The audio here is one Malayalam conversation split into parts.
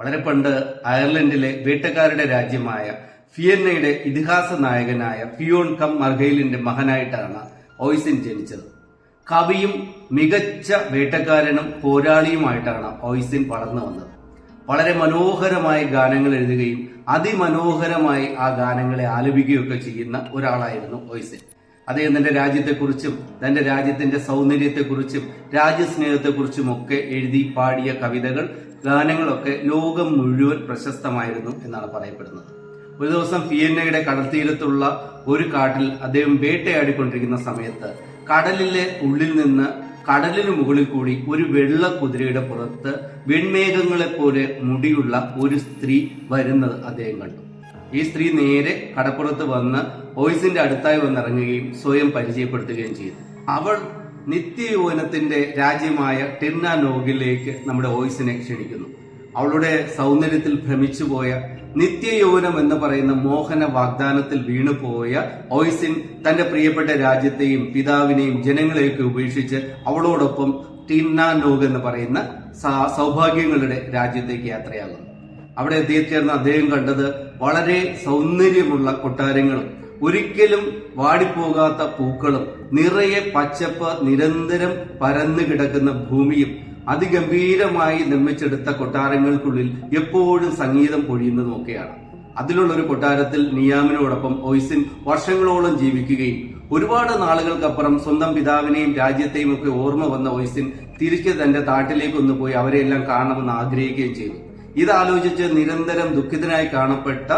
വളരെ പണ്ട് അയർലൻഡിലെ വേട്ടക്കാരുടെ രാജ്യമായ ഫിയന്നയുടെ ഇതിഹാസ നായകനായ ഫിയോൺ കം മർഗയിലിന്റെ മകനായിട്ടാണ് ഓയ്സിൻ ജനിച്ചത്. കവിയും മികച്ച വേട്ടക്കാരനും പോരാളിയുമായിട്ടാണ് ഓയ്സിൻ വളർന്നു വന്നത്. വളരെ മനോഹരമായി ഗാനങ്ങൾ എഴുതുകയും അതിമനോഹരമായി ആ ഗാനങ്ങളെ ആലപിക്കുകയൊക്കെ ചെയ്യുന്ന ഒരാളായിരുന്നു ഓയ്സിൻ അദ്ദേഹം തന്റെ രാജ്യത്തെക്കുറിച്ചും തന്റെ രാജ്യത്തിന്റെ സൗന്ദര്യത്തെക്കുറിച്ചും രാജ്യസ്നേഹത്തെക്കുറിച്ചും ഒക്കെ എഴുതി പാടിയ കവിതകൾ ഗാനങ്ങളൊക്കെ ലോകം മുഴുവൻ പ്രശസ്തമായിരുന്നു എന്നാണ് പറയപ്പെടുന്നത്. ഒരു ദിവസം ഫിയന്നയുടെ കടൽത്തീരത്തുള്ള ഒരു കാട്ടിൽ അദ്ദേഹം വേട്ടയാടിക്കൊണ്ടിരിക്കുന്ന സമയത്ത് കടലിലെ ഉള്ളിൽ നിന്ന് കടലിന് മുകളിൽ കൂടി ഒരു വെള്ള കുതിരയുടെ പുറത്ത് വെൺമേഘങ്ങളെപ്പോലെ മുടിയുള്ള ഒരു സ്ത്രീ വരുന്നത് അദ്ദേഹം കണ്ടു. ഈ സ്ത്രീ നേരെ കടപ്പുറത്ത് വന്ന് ഓയിസിന്റെ അടുത്തായി വന്നിറങ്ങുകയും സ്വയം പരിചയപ്പെടുത്തുകയും ചെയ്തു. അവൾ നിത്യയൗവനത്തിന്റെ രാജ്യമായ ടിർന നോഗിലേക്ക് നമ്മുടെ ഓയിസിനെ ക്ഷണിക്കുന്നു. അവളുടെ സൗന്ദര്യത്തിൽ ഭ്രമിച്ചുപോയ നിത്യയൗവനം എന്ന് പറയുന്ന മോഹന വാഗ്ദാനത്തിൽ വീണുപോയ ഓയിസിൻ തന്റെ പ്രിയപ്പെട്ട രാജ്യത്തെയും പിതാവിനെയും ജനങ്ങളെയൊക്കെ ഉപേക്ഷിച്ച് അവളോടൊപ്പം ടിന്നാനോഗ് എന്ന് പറയുന്ന സൗഭാഗ്യങ്ങളുടെ രാജ്യത്തേക്ക് യാത്രയാകുന്നു. അവിടെ എത്തിച്ചേർന്ന അദ്ദേഹം കണ്ടത് വളരെ സൗന്ദര്യമുള്ള കൊട്ടാരങ്ങളും ഒരിക്കലും വാടിപ്പോകാത്ത പൂക്കളും നിറയെ പച്ചപ്പ് നിരന്തരം പരന്നു കിടക്കുന്ന ഭൂമിയും അതിഗംഭീരമായി നിർമ്മിച്ചെടുത്ത കൊട്ടാരങ്ങൾക്കുള്ളിൽ എപ്പോഴും സംഗീതം പൊഴിയുന്നതും ഒക്കെയാണ് അതിലുള്ള ഒരു കൊട്ടാരത്തിൽ നിയാമിനോടൊപ്പം ഒയ്സിൻ വർഷങ്ങളോളം ജീവിക്കുകയും ഒരുപാട് നാളുകൾക്കപ്പുറം സ്വന്തം പിതാവിനെയും രാജ്യത്തെയും ഒക്കെ ഓർമ്മ വന്ന ഒയ്സിൻ തിരിച്ച് തന്റെ താട്ടിലേക്കൊന്നു പോയി അവരെയെല്ലാം കാണണമെന്ന് ആഗ്രഹിക്കുകയും ചെയ്തു. ഇതാലോചിച്ച് നിരന്തരം ദുഃഖിതനായി കാണപ്പെട്ട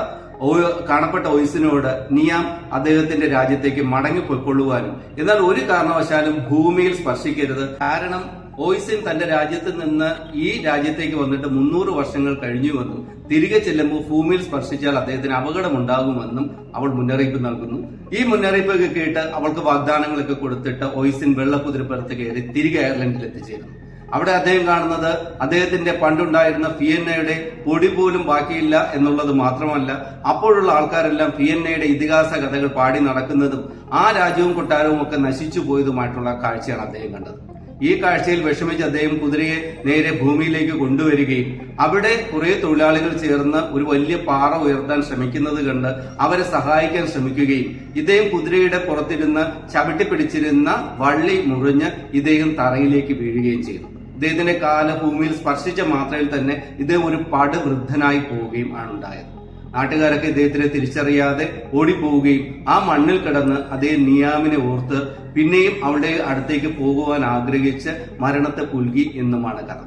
കാണപ്പെട്ട ഒയ്സിനോട് നിയാം അദ്ദേഹത്തിന്റെ രാജ്യത്തേക്ക് മടങ്ങി പൊയ്ക്കൊള്ളുവാനും എന്നാൽ ഒരു കാരണവശാലും ഭൂമിയിൽ സ്പർശിക്കരുത്. കാരണം ഓയിസിൻ തന്റെ രാജ്യത്ത് നിന്ന് ഈ രാജ്യത്തേക്ക് വന്നിട്ട് മുന്നൂറ് വർഷങ്ങൾ കഴിഞ്ഞുവെന്നും തിരികെ ചെല്ലുമ്പോൾ ഭൂമിയിൽ സ്പർശിച്ചാൽ അദ്ദേഹത്തിന് അപകടമുണ്ടാകുമെന്നും അവൾ മുന്നറിയിപ്പ് നൽകുന്നു. ഈ മുന്നറിയിപ്പൊക്കെ കേട്ട് അവൾക്ക് വാഗ്ദാനങ്ങളൊക്കെ കൊടുത്തിട്ട് ഓയിസിൻ വെള്ളക്കുതിരപ്പുറത്ത് കയറി തിരികെ അയർലൻഡിൽ എത്തിച്ചേരുന്നു. അവിടെ അദ്ദേഹം കാണുന്നത് അദ്ദേഹത്തിന്റെ പണ്ടുണ്ടായിരുന്ന ഫിയന്നയുടെ പൊടി പോലും ബാക്കിയില്ല എന്നുള്ളത് മാത്രമല്ല അപ്പോഴുള്ള ആൾക്കാരെല്ലാം ഫിയന്നയുടെ ഇതിഹാസ കഥകൾ പാടി നടക്കുന്നതും ആ രാജ്യവും കൊട്ടാരവും ഒക്കെ നശിച്ചു പോയതുമായിട്ടുള്ള കാഴ്ചയാണ് അദ്ദേഹം കണ്ടത്. ഈ കാഴ്ചയിൽ വിഷമിച്ച് അദ്ദേഹം കുതിരയെ നേരെ ഭൂമിയിലേക്ക് കൊണ്ടുവരികയും അവിടെ കുറെ തൊഴിലാളികൾ ചേർന്ന് ഒരു വലിയ പാറ ഉയർത്താൻ ശ്രമിക്കുന്നത് കണ്ട് അവരെ സഹായിക്കാൻ ശ്രമിക്കുകയും ഇദ്ദേഹം കുതിരയുടെ പുറത്തിരുന്ന് ചവിട്ടി പിടിച്ചിരുന്ന വള്ളി മുറിഞ്ഞ് ഇദ്ദേഹം തറയിലേക്ക് വീഴുകയും ചെയ്തു. ഇദ്ദേഹത്തിന്റെ കാല ഭൂമിയിൽ സ്പർശിച്ച മാത്രയിൽ തന്നെ ഇദ്ദേഹം ഒരു പടുവൃദ്ധനായി പോവുകയും ആണ് ഉണ്ടായത്. നാട്ടുകാരൊക്കെ ഇദ്ദേഹത്തിനെ തിരിച്ചറിയാതെ ഓടിപ്പോവുകയും ആ മണ്ണിൽ കിടന്ന് അദ്ദേഹം നിയാമിനെ ഓർത്ത് പിന്നെയും അവളുടെ അടുത്തേക്ക് പോകുവാൻ ആഗ്രഹിച്ച് മരണത്തെ പുൽകി എന്നുമാണ് കഥ.